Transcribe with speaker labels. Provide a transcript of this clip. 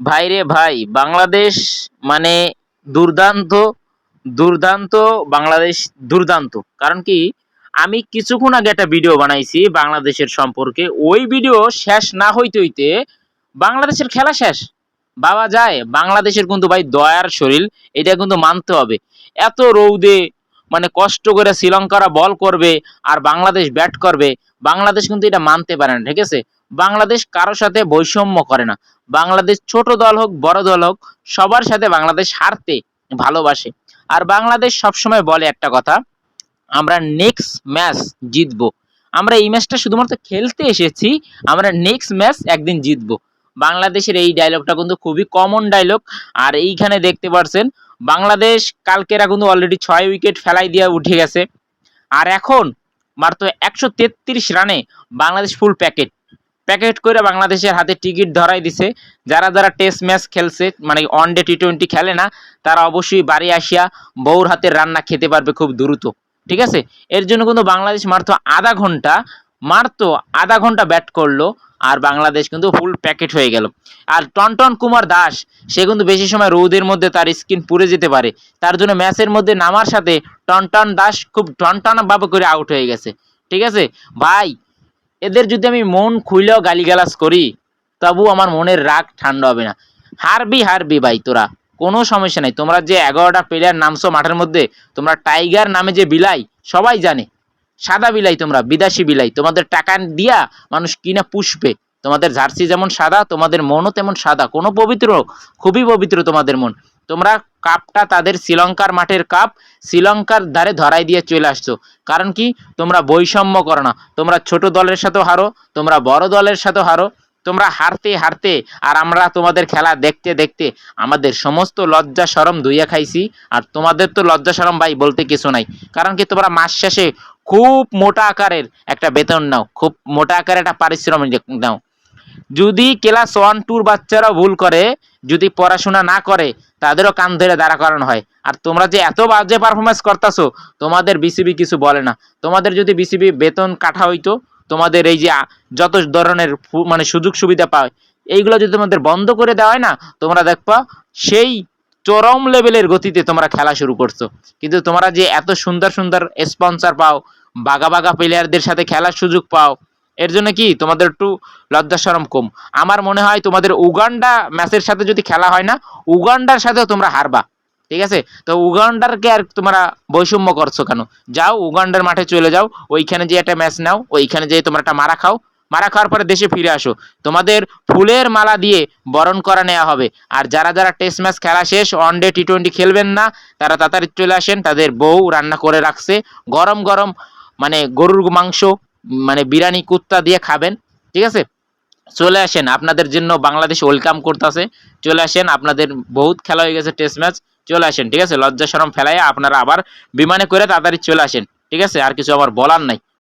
Speaker 1: ভাইরে ভাই, বাংলাদেশ মানে দুর্দান্ত দুর্দান্ত বাংলাদেশ দুর্দান্ত। কারণ কি, আমি কিছুক্ষণ আগে একটা ভিডিও বানাইছি বাংলাদেশের সম্পর্কে। ওই ভিডিও শেষ না হইতে হইতে বাংলাদেশের খেলা শেষ। বাবা যায়, বাংলাদেশের কিন্তু ভাই দয়ার শরীর, এটা কিন্তু মানতে হবে। এত রৌদে মানে কষ্ট করে শ্রীলঙ্কারা বল করবে আর বাংলাদেশ ব্যাট করবে, বাংলাদেশ কিন্তু এটা মানতে পারে না, ঠিক আছে? বাংলাদেশ কারোর সাথে বৈষম্য করে না। বাংলাদেশ ছোট দল হোক, বড় দল হোক, সবার সাথে বাংলাদেশ হারতে ভালোবাসে। আর বাংলাদেশ সবসময় বলে একটা কথা, আমরা নেক্সট ম্যাচ জিতবো। আমরা এই ম্যাচটা শুধুমাত্র খেলতে এসেছি, আমরা নেক্সট ম্যাচ একদিন জিতবো। বাংলাদেশের এই ডায়লগটা কিন্তু খুবই কমন ডায়লগ আর এইখানে দেখতে পারছেন, বাংলাদেশ কালকেরা কিন্তু অলরেডি ছয় উইকেট ফেলাই দিয়ে উঠে গেছে। আর এখন মাত্র একশো তেত্রিশ রানে বাংলাদেশ ফুল প্যাকেট প্যাকেট করে বাংলাদেশের হাতে টিকিট ধরাই দিছে। যারা যারা টেস্ট ম্যাচ খেলছে মানে ওয়ান ডে টি টোয়েন্টি খেলে না, তারা অবশ্যই বাড়ি আসিয়া বউর হাতের রান্না খেতে পারবে খুব দ্রুত। ঠিক আছে? এর জন্য কিন্তু বাংলাদেশ মাত্র আধা ঘণ্টা, মাত্র আধা ঘণ্টা ব্যাট করল। আর বাংলাদেশ কিন্তু ফুল প্যাকেট হয়ে গেল। আর টনটন কুমার দাস, সে কিন্তু বেশি সময় রৌদের মধ্যে তার স্কিন পুড়ে যেতে পারে। তার জন্য ম্যাচের মধ্যে নামার সাথে টনটন দাস খুব টনটনভাবে করে আউট হয়ে গেছে। ঠিক আছে? ভাই, এদের যদি আমি মন খুইলেও গালিগালাজ করি, তবু আমার মনের রাগ ঠান্ডা হবে না। হারবি হারবি ভাই তোরা, কোনো সমস্যা নাই। তোমরা যে এগারোটা প্লেয়ার নামছো মাঠের মধ্যে, তোমরা টাইগার নামে যে বিলাই, সবাই জানে। সাদা বিলাই তোমরা, বিদেশি বিলাই। তোমাদের টাকা দিয়া মানুষ কিনা পুষবে। তোমাদের জার্সি যেমন সাদা, তোমাদের মনও তেমন সাদা। কোনো পবিত্র, খুবই পবিত্র তোমাদের মন। তোমরা কাপটা তাদের শ্রীলঙ্কার মাঠের কাপ, শ্রীলঙ্কার ধারে ধরাই দিয়ে চলে আসছো। কারণ কি? তোমরা বৈষম্য করো না। তোমরা ছোট দলের সাথেও হারো, তোমরা বড় দলের সাথেও হারো। তোমরা হারতে হারতে, আর আমরা তোমাদের খেলা দেখতে দেখতে আমাদের সমস্ত লজ্জা সরম ধুইয়া খাইছি। আর তোমাদের তো লজ্জা সরম ভাই বলতে কিছু নাই। কারণ কি? তোমরা মাস শেষে খুব মোটা আকারের একটা বেতন নাও, খুব মোটা আকারের একটা পারিশ্রমিক নাও। যদি ক্লাস ওয়ান টুর বাচ্চারাও ভুল করে, যদি পড়াশোনা না করে, তাদেরও কান ধরে দাঁড়া করানো হয়। আর তোমরা যে এত বাজে পারফরমেন্স করতেছো, তোমাদের বিসিবি কিছু বলে না। তোমাদের যদি বিসিবি বেতন কাটা হইতো, তোমাদের এই যে যত ধরনের মানে সুযোগ সুবিধা পায়, এইগুলো যদি তোমাদের বন্ধ করে দেওয়া হয় না, তোমরা দেখবা সেই চরম লেভেলের গতিতে তোমরা খেলা শুরু করছ। কিন্তু তোমরা যে এত সুন্দর সুন্দর স্পন্সর পাও বাগা বাগা প্লেয়ারদের সাথে খেলার সুযোগ পাও। এর জন্য কি তোমাদের একটু লজ্জা শরম কম। আমার মনে হয় তোমাদের উগান্ডা ম্যাচের সাথে যদি খেলা হয় না, উগান্ডার সাথেও তোমরা হারবা। ঠিক আছে? তো উগান্ডারকে আর তোমরা বৈষম্য করছ কেন? যাও উগান্ডার মাঠে চলে যাও, ওইখানে যে একটা ম্যাচ নাও, ওইখানে যেয়ে তোমরা একটা মারা খাও। মারা খাওয়ার পরে দেশে ফিরে আসো। তোমাদের ফুলের মালা দিয়ে বরণ করা নেওয়া হবে। আর যারা যারা টেস্ট ম্যাচ খেলা শেষ ওয়ান ডে টি টোয়েন্টি খেলবেন না, তারা তাড়াতাড়ি চলে আসেন, তাদের বউ রান্না করে রাখছে। গরম গরম মানে গরুর মাংস মানে বিরিয়ানি, কুত্তা দিয়ে খাবেন, ঠিক আছে? চলে আসেন, আপনাদের জন্য বাংলাদেশ ওয়েলকাম করতেছে। চলে আসেন, আপনাদের বহুত খেলা হয়ে গেছে টেস্ট ম্যাচ চলে আসেন, ঠিক আছে? লজ্জা শরম ফেলাইয়া আপনারা আবার বিমানে করে তাড়াতাড়ি চলে আসেন, ঠিক আছে? আর কিছু আমার বলার নাই।